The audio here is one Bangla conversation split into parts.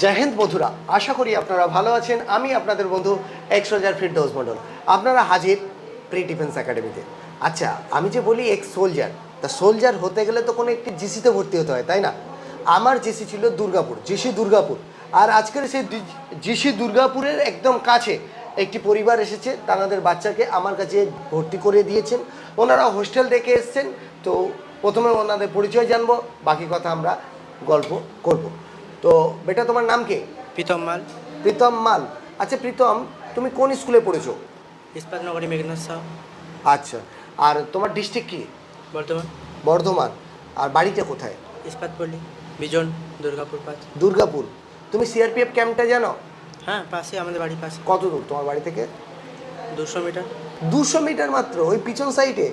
জয় হিন্দ বন্ধুরা, আশা করি আপনারা ভালো আছেন। আমি আপনাদের বন্ধু এক্স রোজার ফিরদৌস মন্ডল আপনারা হাজির প্রি ডিফেন্স একাডেমিতে আচ্ছা আমি যে বলি এক্স সোলজার তা সোলজার হতে গেলে তো কোনো একটি জিসিতে ভর্তি হতে হয়, তাই না? আমার জিসি ছিল দুর্গাপুর জিসি দুর্গাপুর। আর আজকের সেই জিসি দুর্গাপুরের একদম কাছে একটি পরিবার এসেছে তাদের বাচ্চাকে আমার কাছে ভর্তি করে দিয়েছেন। ওনারা হোস্টেল দেখে এসছেন, তো প্রথমে ওনাদের পরিচয় জানব, বাকি কথা আমরা গল্প করব। তো বেটা তোমার নাম কি? প্রীতম মাল। প্রীতম মাল। আচ্ছা প্রীতম তুমি কোন স্কুলে পড়েছো? ইস্পাত নগরী মেঘনাথ সাহ। আচ্ছা আর তোমার ডিস্ট্রিক্ট কি? বর্ধমান। বর্ধমান। আর বাড়িতে কোথায়? ইস্পাত পল্লী বিজন দুর্গাপুর পাঁচ দুর্গাপুর। তুমি সিআরপিএফ ক্যাম্পটা জানো? হ্যাঁ পাশে আমাদের বাড়ির পাশে। কত দূর? তোমার বাড়ি থেকে? দুশো মিটার। দুশো মিটার মাত্র? ওই পিছন সাইডে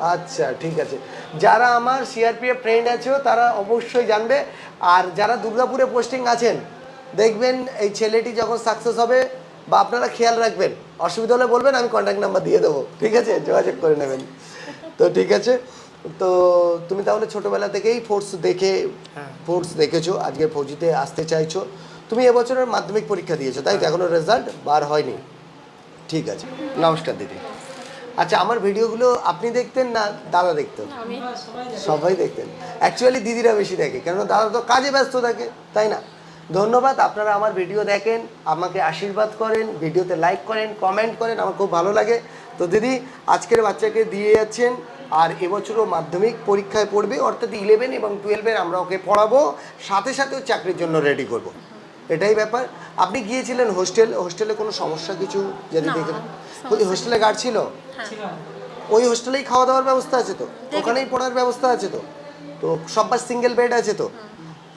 আচ্ছা ঠিক আছে। যারা আমার সিআরপিএফ ফ্রেন্ড আছে তারা অবশ্যই জানবে। আর যারা দুর্গাপুরে পোস্টিং আছেন দেখবেন এই ছেলেটি যখন সাকসেস হবে বা আপনারা খেয়াল রাখবেন অসুবিধা হলে বলবেন আমি কন্ট্যাক্ট নাম্বার দিয়ে দেবো। ঠিক আছে? যোগাযোগ করে নেবেন। তো ঠিক আছে? তো তুমি তাহলে ছোটবেলা থেকেই ফোর্স দেখে হ্যাঁ। ফোর্স দেখেছ আজকে ফৌজিতে আসতে চাইছো। তুমি এবছরের মাধ্যমিক পরীক্ষা দিয়েছ তাই তো? এখনও রেজাল্ট বার হয়নি। ঠিক আছে। নমস্কার দিদি। আচ্ছা আমার ভিডিওগুলো আপনি দেখতেন না দাদা দেখতেন সবাই দেখতেন। অ্যাকচুয়ালি দিদিরা বেশি দেখে কেন দাদা তো কাজে ব্যস্ত থাকে তাই না? ধন্যবাদ আপনারা আমার ভিডিও দেখেন আমাকে আশীর্বাদ করেন ভিডিওতে লাইক করেন কমেন্ট করেন আমার খুব ভালো লাগে। তো দিদি আজকের বাচ্চাকে দিয়ে যাচ্ছেন আর এবছরও মাধ্যমিক পরীক্ষায় পড়বে অর্থাৎ ইলেভেন এবং টুয়েলভের আমরা ওকে পড়াবো সাথে সাথে চাকরির জন্য রেডি করব। এটাই ব্যাপার। আপনি গিয়েছিলেন হোস্টেল হোস্টেলে কোনো সমস্যা কিছু যদি দেখেন? ওই হোস্টেলে গার্ড ছিল? হ্যাঁ। ওই হোস্টেলেই খাওয়া দাওয়ার ব্যবস্থা আছে তো? ওখানেই পড়ার ব্যবস্থা আছে তো? তো সবার সিঙ্গেল বেড আছে তো?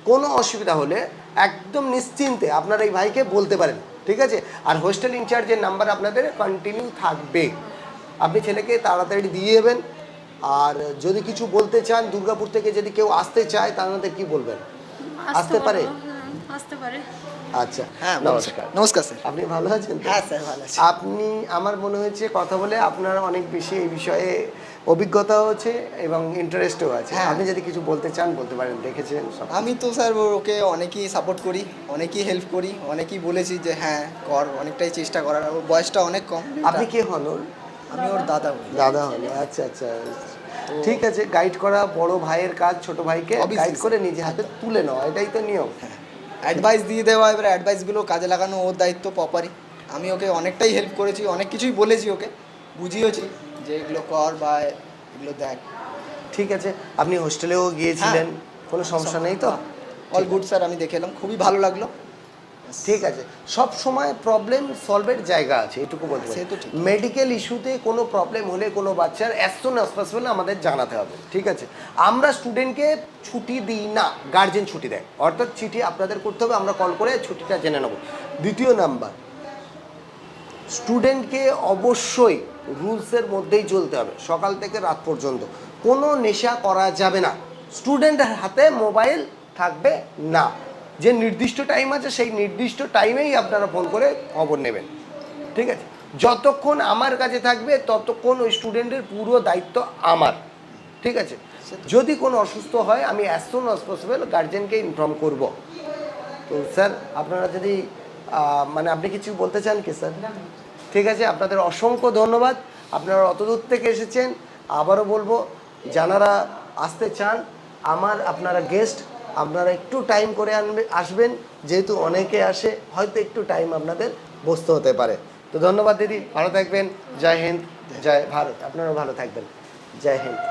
কোনো অসুবিধা হলে একদম নিশ্চিন্তে আপনারা এই ভাইকে বলতে পারেন ঠিক আছে? আর হোস্টেল ইনচার্জের নাম্বার আপনাদের কন্টিনিউ থাকবে। আপনি ছেলেকে তাড়াতাড়ি দিয়ে দেবেন। আর যদি কিছু বলতে চান দুর্গাপুর থেকে যদি কেউ আসতে চায় তাহলে কি বলবেন? আসতে পারে? আসতে পারে। আচ্ছা হ্যাঁ নমস্কার। নমস্কার স্যার। আপনি ভালো আছেন হ্যাঁ স্যার ভালো আছি। আপনি আমার মনে হয়েছে কথা বলে আপনার অনেক বেশি এই বিষয়ে অভিজ্ঞতাও আছে এবং ইন্টারেস্টও আছে। হ্যাঁ। আপনি যদি কিছু বলতে চান বলতে পারেন দেখেছেন আমি তো স্যার ওকে অনেকই সাপোর্ট করি অনেকই হেল্প করি অনেকই বলেছি যে হ্যাঁ কর অনেকটাই চেষ্টা করার। ওর বয়সটা অনেক কম। আপনি কে হন ওর? আমি ওর দাদা দাদা হলো আচ্ছা আচ্ছা। ঠিক আছে গাইড করা বড় ভাইয়ের কাজ ছোট ভাইকে গাইড করে নিজে হাতে তুলে নেওয়া এটাই তো নিয়ম। অ্যাডভাইস দিয়ে দেওয়া এবার অ্যাডভাইসগুলো কাজে লাগানো ওর দায়িত্ব প্রপারই আমি ওকে অনেকটাই হেল্প করেছি অনেক কিছুই বলেছি ওকে বুঝিয়েছি যে এগুলো কর বা এগুলো দেখ। ঠিক আছে আপনি হোস্টেলেও গিয়েছিলেন হ্যাঁ। কোনো সমস্যা নেই তো? অল গুড স্যার আমি দেখে এলাম খুবই ভালো লাগল। ঠিক আছে। সব সময় প্রবলেম সলভের জায়গা আছে এটুকু বলতে সে তো ঠিক। মেডিকেল ইস্যুতে কোনো প্রবলেম হলে কোনো বাচ্চার অ্যাজ সুন অ্যাজ পসিবল আমাদের জানাতে হবে ঠিক আছে? আমরা স্টুডেন্টকে ছুটি দিই না গার্জেন ছুটি দেয়। অর্থাৎ চিঠি আপনাদের করতে হবে আমরা কল করে ছুটিটা জেনে নেব। দ্বিতীয় নাম্বার স্টুডেন্টকে অবশ্যই রুলসের মধ্যেই চলতে হবে সকাল থেকে রাত পর্যন্ত। কোনো নেশা করা যাবে না। স্টুডেন্টের হাতে মোবাইল থাকবে না। যে নির্দিষ্ট টাইম আছে, সেই নির্দিষ্ট টাইমেই আপনারা ফোন করে খবর নেবেন। ঠিক আছে? যতক্ষণ আমার কাছে থাকবে, ততক্ষণ ওই স্টুডেন্টের পুরো দায়িত্ব আমার। ঠিক আছে? যদি কোনো অসুস্থ হয়, আমি অ্যাজ সুন অ্যাজ পসিবল গার্জেনকে ইনফর্ম করব। তো স্যার আপনারা যদি মানে আপনি কিছু বলতে চান কি স্যার ঠিক আছে? আপনাদের অসংখ্য ধন্যবাদ। আপনারা অত দূর থেকে এসেছেন। আবারও বলব যারা আসতে চান, আমার আপনারা গেস্ট আপনারা একটু টাইম করে আনবে আসবেন, যেহেতু অনেকে আসে, হয়তো একটু টাইম আপনাদের বসতে হতে পারে। তো ধন্যবাদ দিদি, ভালো থাকবেন। জয় হিন্দ, জয় ভারত। আপনারা ভালো থাকবেন। জয় হিন্দ।